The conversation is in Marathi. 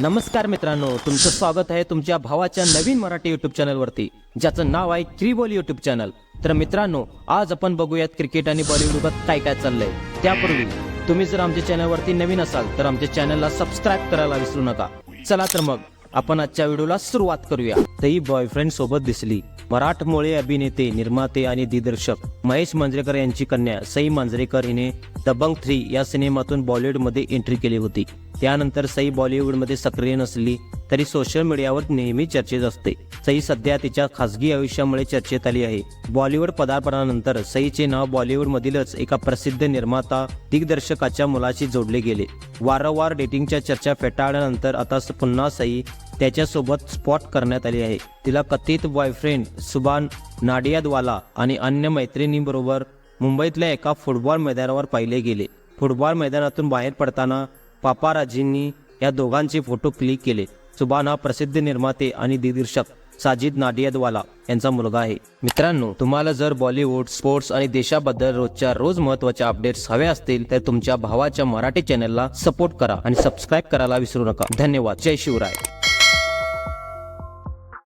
नमस्कार मित्रांनो तुमचं स्वागत आहे तुमच्या भावाच्या नवीन मराठी युट्यूब चॅनलवरती ज्याचं नाव आहे त्रिबोल युट्यूब चॅनल तर मित्रांनो आज आपण बघूयात क्रिकेट आणि बॉलिवूडवर काय काय चाललंय. त्यापूर्वी तुम्ही जर आमच्या चॅनलवरती नवीन असाल तर आमच्या चॅनलला सबस्क्राईब करायला विसरू नका. चला तर मग आपण आजच्या व्हिडिओला सुरुवात करूया. तई बॉयफ्रेंड सोबत दिसली. मराठमोळे अभिनेते निर्माते आणि दिग्दर्शक महेश मांजरेकर यांची कन्या सई मांजरेकर. हिने दबंग थ्री या सिनेमातून बॉलिवूडमध्ये एंट्री केली होती. त्यानंतर सई बॉलिवूडमध्ये सक्रिय नसली तरी सोशल मीडियावर नेहमी चर्चेत असते. सई सध्या तिच्या खासगी आयुष्यामुळे चर्चेत आली आहे. बॉलिवूड पदार्पणानंतर सईचे नाव बॉलिवूडमधीलच एका प्रसिद्ध निर्माता दिग्दर्शकाच्या मुलाशी जोडले गेले. वारंवार डेटिंगच्या चर्चा फेटाळल्यानंतर आता पुन्हा सई त्याच्यासोबत स्पॉट करण्यात आली आहे. तिला कथित बॉयफ्रेंड सुबान नाडियादवाला आणि अन्य मैत्रिणींबरोबर मुंबईतल्या एका फुटबॉल मैदानावर पाहिले गेले. फुटबॉल मैदानातून बाहेर पडताना पापाराजींनी या दोघांचे फोटो क्लिक केले. सुबान हा प्रसिद्ध निर्माते आणि दिग्दर्शक साजिद नाडियादवाला यांचा मुलगा आहे. मित्रांनो तुम्हाला जर बॉलिवूड स्पोर्ट्स आणि देशाबद्दल रोजच्या रोज महत्त्वाच्या अपडेट्स हवे असतील तर तुमच्या भावाच्या मराठी चॅनलला सपोर्ट करा आणि सबस्क्राईब करायला विसरू नका. धन्यवाद. जय शिवराय.